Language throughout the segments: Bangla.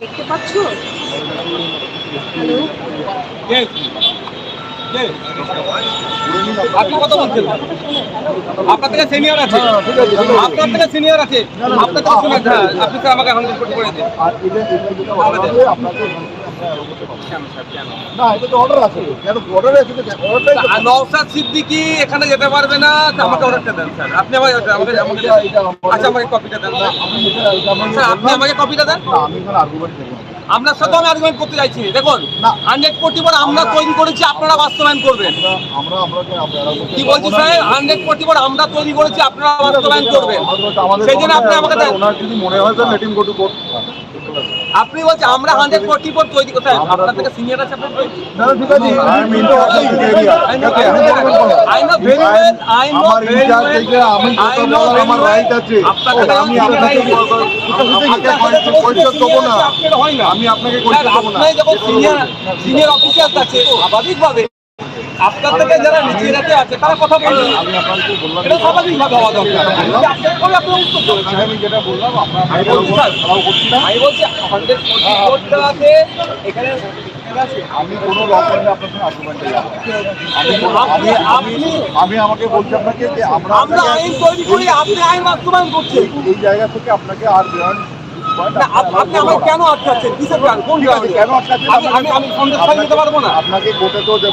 দেখতে পাচ্ছ? হ্যালো আপনি কথা বলছেন? আপনার থেকে সিনিয়র আছে। আপনার থেকে সিনিয়র আছে। আপনার থেকে হ্যাঁ আপনি তো আমাকে হান্ড্রেড কোটি করে দিন না এটা তো অর্ডার আছে। কেন অর্ডার আছে অর্ডারটাই তো সিদ্দিকি এখানে যেতে পারবে না আমাকে অর্ডারটা দেন স্যার। আপনি আমাকে আমাকে আমাকে এটা- এটা আমার- আচ্ছা আমাকে কপিটা দেন স্যার। আমি এটা এটা আমার স্যার আপনি আমাকে কপিটা দেন? আমি কোনো আর্গুমেন্ট আপনার সাথে আমি আর্গুমেন্ট করতে চাইছি না। দেখুন না। হান্ড্রেড কোটি পর আমরা তৈরি করেছি আপনারা বাস্তবায়ন করবেন। কি বলছি স্যার? হান্ড্রেড কোটি পর আমরা তৈরি করেছি আপনারা বাস্তবায়ন করবেন। সেই জন্য আপনি আমাকে যদি মনে হয় sir let him go to court আপনি বলছেন আমরা হান্ড্রেড ফোর্টি ফোর তৈরি করতে আপনার থেকে সিনিয়র আছে আমি আপনাকে সিনিয়র অফিসার আছে স্বাভাবিকভাবে আপনার থেকে যারা নিচে রাতে আছে তারা কথা বলবে আমি আপনাকে বললাম। এটা স্বাভাবিকভাবে হওয়া দরকার। আপনার উত্তর দেবেন আমি যেটা বললাম আপনার আমি বলছি হান্ড্রেড কোটি এখানে কোনো রকমের আপনার সঙ্গে আর্গুমেন্টে যাব আমি আমি আমি আমি আমাকে বলছি আপনাকে যে আমরা আইন তৈরি করি আপনি আইন বাস্তবায়ন করছেন। এই জায়গা থেকে আপনাকে আর বিয়ন্ড না, আপ- আপনি আমাকে কেন আটকাচ্ছেন? কিসের কারণ কোন কারণে? কেন আটকাচ্ছেন? আমি সন্দেশ নিতে পারব না। আপনাকে কোর্টে তো যে,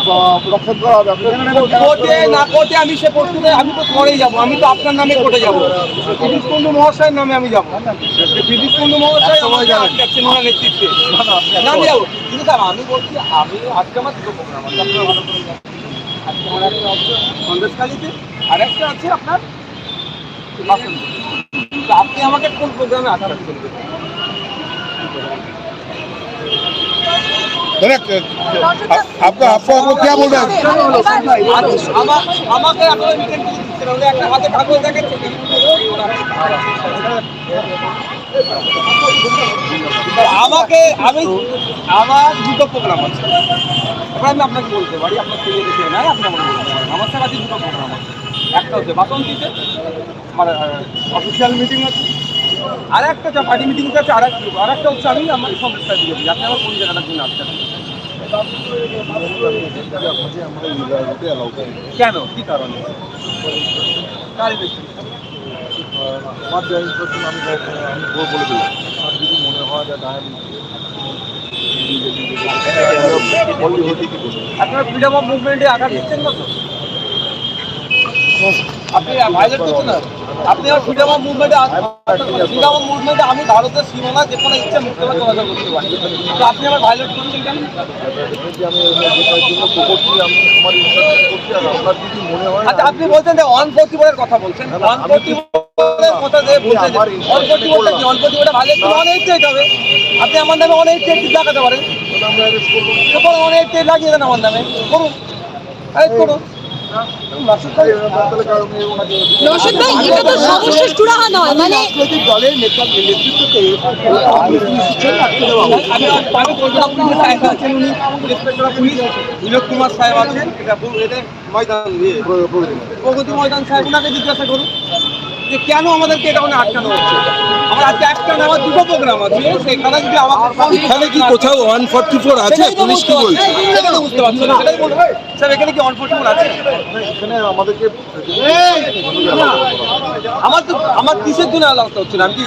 করা হবে না কেন কোর্টে না কোর্টে আমি সে প্রশ্নে আমি তো পরেই যাব আমি তো আপনার নামে কোর্টে যাব। বিদ্যুৎ কুণ্ডু মহাশয়ের নামে আমি যাব। বিদ্যুৎ কুণ্ডু মহাশয় আমাকে আটকাচ্ছেন ওনার নেতৃত্বে। না আমি যাব। কিন্তু স্যার আমি বলছি আমি আজকে আমার দুটো প্রোগ্রাম আছে আপনারা ভালো করে আজকে আমার একটা আছে সন্দেশখালিতে আর একটা আছে আপনার বাসন্তী। তো আপনি আমাকে কোন প্রোগ্রামে আটকাচ্ছেন? আপনার আপনার কে বলবেন আমাকে আমি, আমার দুটো প্রোগ্রাম আছে। আমি আপনাকে বলতে পারি, আপনার ছেলে দেখে নাই আপনি আমার আমার সাথে দুটো প্রোগ্রাম আছে। একটা হচ্ছে বাসন্তীতে, আমার অফিসিয়াল মিটিং আছে। আর একটা যা পার্টি মিটিং আছে আর আর একটা হচ্ছে আমি আমার সমস্যা দিয়ে দিই আপনি আমার কোন জায়গাটার জন্য আসছেন? কেন? কি কারণে? করছেন আমি আর মনে আপনার ফ্রিডম অফ মুভমেন্টে আঘাত না তো? আপনি আপনি আর ফ্রিডম অফ মুভমেন্টে ফ্রিডম অফ মুভমেন্টে আমি ভারতের সীমানা ইচ্ছা মুক্তভাবে চলাচল করতে পারি। তো আপনি আমার ভাইলেট করছেন কেন? আচ্ছা আপনি বলছেন যে ফোর্টি বোর্ডের কথা বলছেন। ফোর্টি বোর্ডের কথা যে বলছেন ফোর্টি বোর্ডটা কি? ফোর্টি বোর্ডে ভাইলেট করলে অনেক চেক হবে। আপনি আমার নামে অনেক চেক দেখাতে পারেন। অনেক চেক লাগিয়ে দেন আমার নামে। করুন। করুন। নৌশাদ ভাই এটা তো সর্বশেষ চূড়াহা নয়। মানে দলের নেতৃত্বকে বিনোদ কুমার সাহেব আছেন। এটা ময়দান প্রগতি ময়দান সাহেব। ওনাকে জিজ্ঞাসা করুন। যে কেন আমাদেরকে এটা ওখানে আটকানো হচ্ছে? আমার আজকে একটা দুটো প্রোগ্রাম আছে সেখানে যদি আমার এখানে কি কোথাও ওয়ান ফর্টি ফোর আছে? তো পুলিশ বুঝতে কি পারছি বলছে না। সেটাই তো বুঝতে পারছি না সেটাই বলব স্যার এখানে কি অন ফোর আছে? এখানে আমাদেরকে আমার তো আমার কিসের জন্য আলাদা হচ্ছে না। আমি কি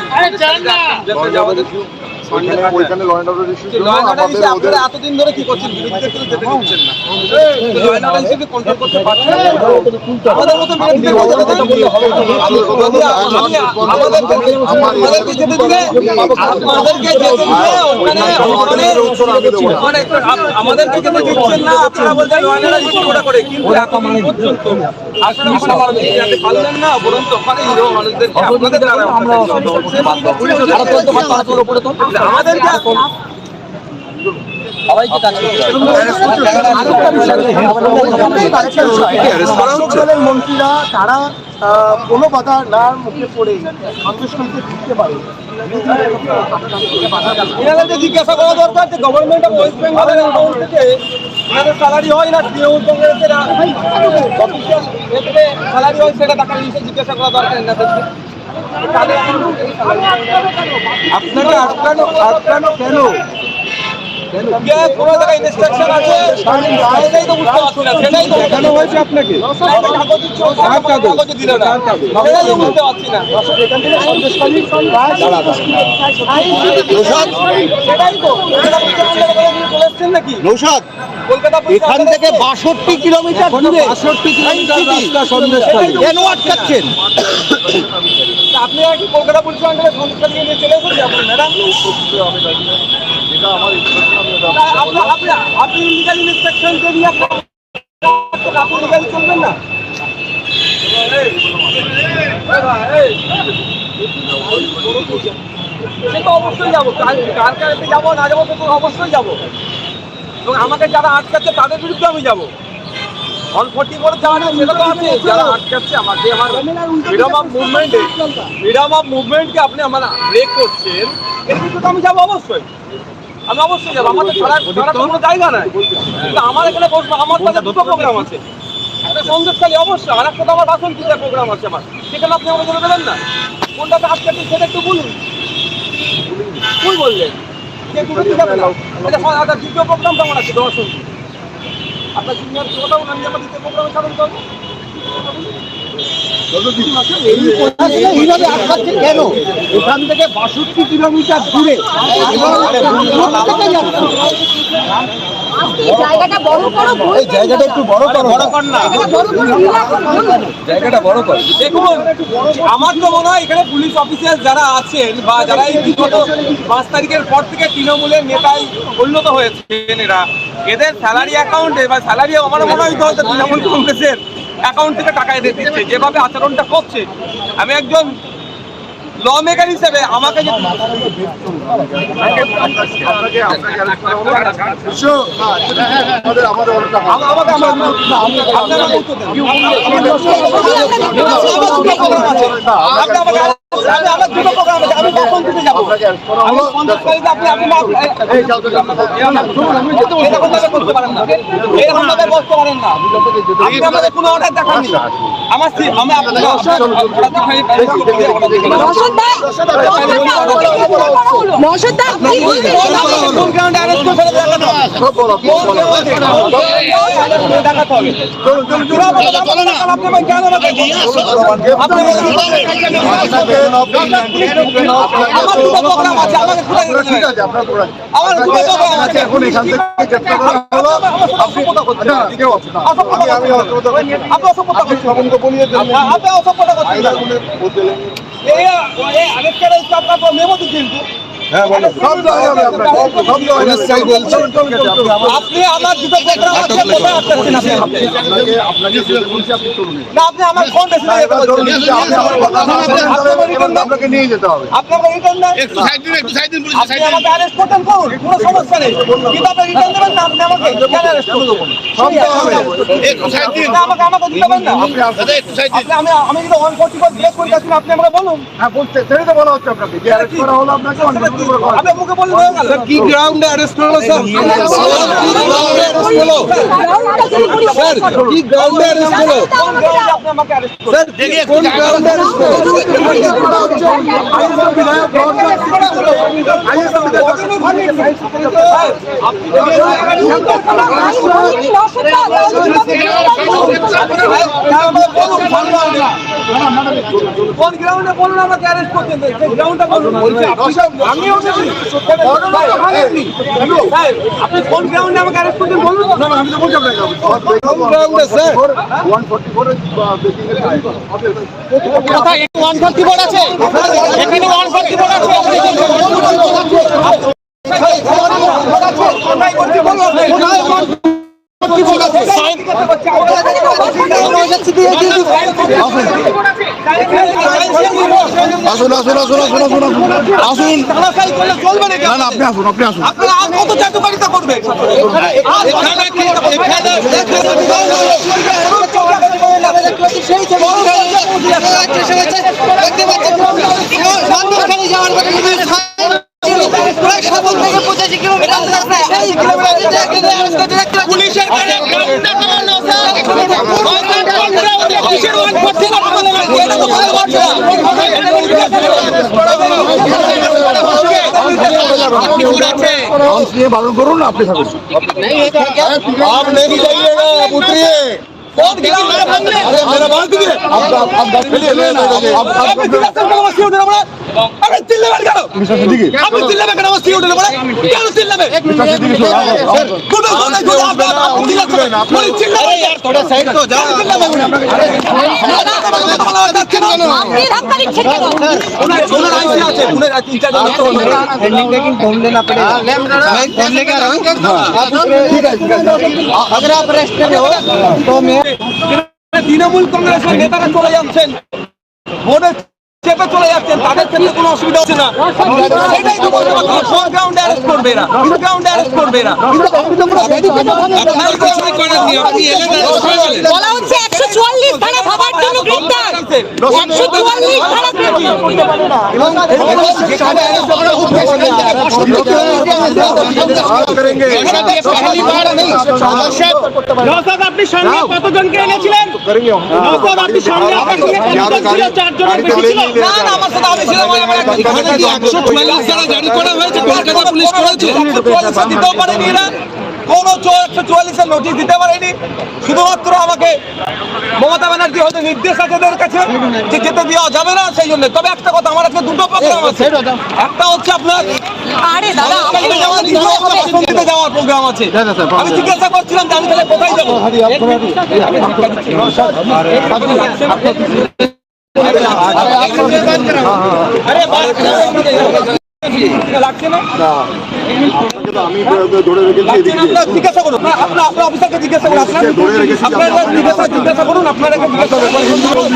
আমাদের এতদিন ধরে কি করছেন আমাদেরকে দিচ্ছেন না আপনারা বলছেন করে কিন্তু পর্যন্ত পারলেন না বরঞ্চ ওখানে হিরো আপনাদের দলের মন্ত্রীরা তারা কোনো বাধা না মুখে পড়ে সন্দেশখালীতে ঢুকতে পারে। এনাদেরকে জিজ্ঞাসা করা দরকার যে গভর্নমেন্ট অফ ওয়েস্ট বেঙ্গলের অ্যাকাউন্ট থেকে এনাদের স্যালারি হয় না তৃণমূল কংগ্রেসের স্যালারি হয় সেটা টাকা জিজ্ঞাসা করা দরকার এনাদেরকে। আপনাকে আটকানো আটকানো কেন? কোনো জায়গায় ইনস্ট্রাকশন আছে? সেটাই তো বুঝতে পারছি না সেটাই তো দেখানো হয়েছে আপনাকে? কাগজ দিল না সেটাই তো বুঝতে পারছি না। নৌসাদ? এখান থেকে বাষট্টি কিলোমিটার বাষট্টি কিলোমিটার রাস্তা সন্দেশখালী কেন আটকাচ্ছেন? আপনি আর কি কলকাতা পুলিশ আন্ডারে সংস্থা নিয়ে চলে আপনি ম্যাডাম? এটা আমার আপনি ইলিগাল ইনস্ট্রাকশন আপনি চলবেন না? তো অবশ্যই যাব। কাল কালকে যাব, না যাব, তো অবশ্যই যাব। এবং আমাকে যারা আটকাচ্ছে, তাদের বিরুদ্ধে আমি যাব। অন ফোর্টি করে যাওয়া না সেটা তো আছে। যারা আটকাচ্ছে আমাকে আমার ফ্রিডম অফ মুভমেন্টে ফ্রিডম অফ মুভমেন্টকে আপনি আমার ব্রেক করছেন। এর বিরুদ্ধে তো আমি যাব অবশ্যই। আমি অবশ্যই যাব। আমাদের ছাড়া ছাড়া কোনো জায়গা নাই। কিন্তু আমার এখানে বসবো আমার কাছে দুটো প্রোগ্রাম আছে। একটা অবশ্যই। আর একটা তো আমার বাসন পূজার প্রোগ্রাম আছে আমার। সেখানে আপনি আমাকে বলে দেবেন না। কোনটাতে আটকাচ্ছেন সেটা একটু বলুন। ভুল বললেন। যে কি যাবে না? আচ্ছা আচ্ছা দ্বিতীয় প্রোগ্রাম কেমন আছে দর্শন আপনার সিনিয়র কোথাও আমি আমার দ্বিতীয় প্রোগ্রামে সাধন করব এইভাবে কেন? এখান থেকে বাষট্টি কিলোমিটার দূরে জায়গাটা বড় করো এই জায়গাটা একটু বড় করো বড় কর না। বড় করো relax করো। জায়গাটা বড় কর। দেখুন আমার তো মনে হয় এখানে পুলিশ অফিসার যারা আছেন বা যারা এই বিগত পাঁচ তারিখের পর থেকে তৃণমূলের নেতায় পরিণত হয়েছেন এরা এদের স্যালারি অ্যাকাউন্টে বা স্যালারি আমার মনে হয় হয়তো তৃণমূল কংগ্রেসের অ্যাকাউন্ট থেকে টাকা এদের দিচ্ছে যেভাবে আচরণটা করছে। আমি একজন ল মেকার হিসেবে আমাকে যে আমার দুটো প্রোগ্রাম আছে আমি কখন থেকে যাব। আমি পঞ্চাশ তারিখে আপনি আপনি এরকম ভাবে করতে পারেন না? এরকম ভাবে বসতে পারেন না। আপনি আমাদের কোনো অর্ডার দেখাননি। আমার আমি আপনাকে অর্ডার দা, দেখাতে হবে। আমার দুটো প্রোগ্রাম আছে এখন এখান থেকে গ্রেপ্তার করা হলো। আপনি- না, কেউ আছে না। আমি- আমি অসভ্যতা করছি। আপনি অসভ্যতা করছেন। করছেন। এই আরেকটা রয়েছে আপনার মেমো দিচ্ছেন আপনাকে, বলছে। আপনি আমার দুটো প্রোগ্রাম আছে কোথায় আটকাচ্ছেন আপনি আপনাকে- আপনাকে বলছি, আপনি চলুন। না আপনি আমার ফোন আপনাকে নিয়ে যেতে হবে আপনি আমাকে রিটার্ন দেন আপনি আমাকে অ্যারেস্ট করতেন করুন কোনো সমস্যা নেই কিন্তু আপনি রিটার্ন দেবেন না আপনি আমাকে কেন অ্যারেস্ট করবেন সব দেওয়া হবে না আমাকে আমাকে দিতে পারেন না আপনি আসুন। আপনি আমি জিজ্ঞেস করে আপনি আমাকে বলুন হ্যাঁ বলতে সেটাই তো বলা হচ্ছে আপনাকে যে অ্যারেস্ট করা হলো আপনাকে হয়ে স্যার কি গ্রাউন্ডে অ্যারেস্ট হলো স্যার কি গ্রাউন্ডে অ্যারেস্ট হলো স্যার কি গ্রাউন্ডে অ্যারেস্ট হলো কোন গ্রাউন্ডে অ্যারেস্ট করবেন স্যার কোন গ্রাউন্ডে অ্যারেস্ট হলো কোন গ্রাউন্ডে বলুন আমাকে অ্যারেস্ট গ্রাউন্ডটা বলুন আমি আপনি কোন গ্রাউন্ডে আমাকে অ্যারেস্ট করতেন বলুন আমি তো বলছি আপনাকে। কোন গ্রাউন্ডে স্যার কোথায়? আছে। এখানে কোথায় বলুন? কোথায় ওয়ান ফোর্টি ফোর আছে আসুন আসুন আসুন আসুন আসুন আসুন। না না আপনি আসুন আপনি আসুন। কত চাটুকারিতা এখানে এখানে পুলিশের গাড়ি গ্রাউন্ডে নামানো স্যার কিসের ওয়ান ফোর্টি এটা তো ভালো লাগছে না आंश নিয়ে বারণ করুন আপনি থাকুন आप नहीं जाइएगा उतरिए बहुत गिरा मेरे भाग में अरे मेरा भाग दिखे अब अब अब चलिए ले ले अब दिल्ली में करो मस्ती उठने पड़ा अरे दिल्ली में करो अब दिल्ली में करो मस्ती उठने पड़ा क्या दिल्ली में एक मिनट गुडो गुडो गुडो आप आप दिल्ली में पूरी चिल्ला अरे यार थोड़ा साइड तो जाओ दिल्ली में अरे ठीक है अगर आप रेस्ट में हो तो मैं তৃণমূল কংগ্রেসের নেতারা চলে যাচ্ছেন। বোর্ডের চেপে চলে যাচ্ছেন, তাদের ক্ষেত্রে কোনো অসুবিধা হচ্ছে না। করবে না। করবে না চুয়াল্লিশ ধারা ভাবার জন্য গ্রেপ্তার। একশো চুয়াল্লিশ ধারা আপনি সঙ্গে কতজনকে এনেছিলেন? আপনি সঙ্গে একশো চুয়াল্লিশ ধারা জারি করা হয়েছে কলকাতা পুলিশ করেছে। কোনো একশো চুয়াল্লিশের নোটিশ দিতে পারেনি। শুধুমাত্র আমাকে মমতা ব্যানার্জি হয়তো নির্দেশ আছে এদের কাছে যে যেতে দেওয়া যাবে না সেই জন্য। তবে একটা কথা আমার কাছে দুটো প্রোগ্রাম আছে। একটা হচ্ছে আপনার আরে দাদা কালকে যাওয়ার প্রোগ্রাম আছে। আমি জিজ্ঞাসা করছিলাম যে আমি তাহলে কোথায় যাব? আরে বাস লাগছে না? আমি ধরে রেখেছি এদিকে জিজ্ঞাসা করুন। আপনার আপনার অফিসারকে জিজ্ঞাসা করুন। আপনার আপনারা জিজ্ঞাসা জিজ্ঞাসা করুন আপনারা জিজ্ঞাসা করুন।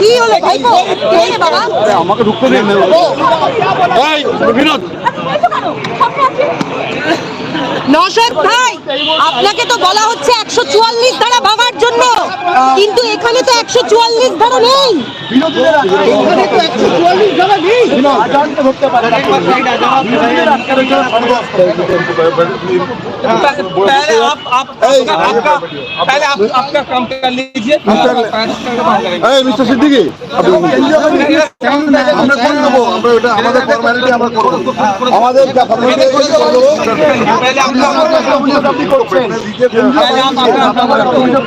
কি হলো ভাইপো কি বাবা আমাকে ঢুকতে দিন বিনোদ। নশদ ভাই আপনাকে তো বলা হচ্ছে একশো চুয়াল্লিশ ধারা ভাবার জন্য। কিন্তু এখানে তো একশো চুয়াল্লিশ ধারা নেই। আমাদের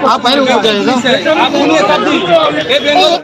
आप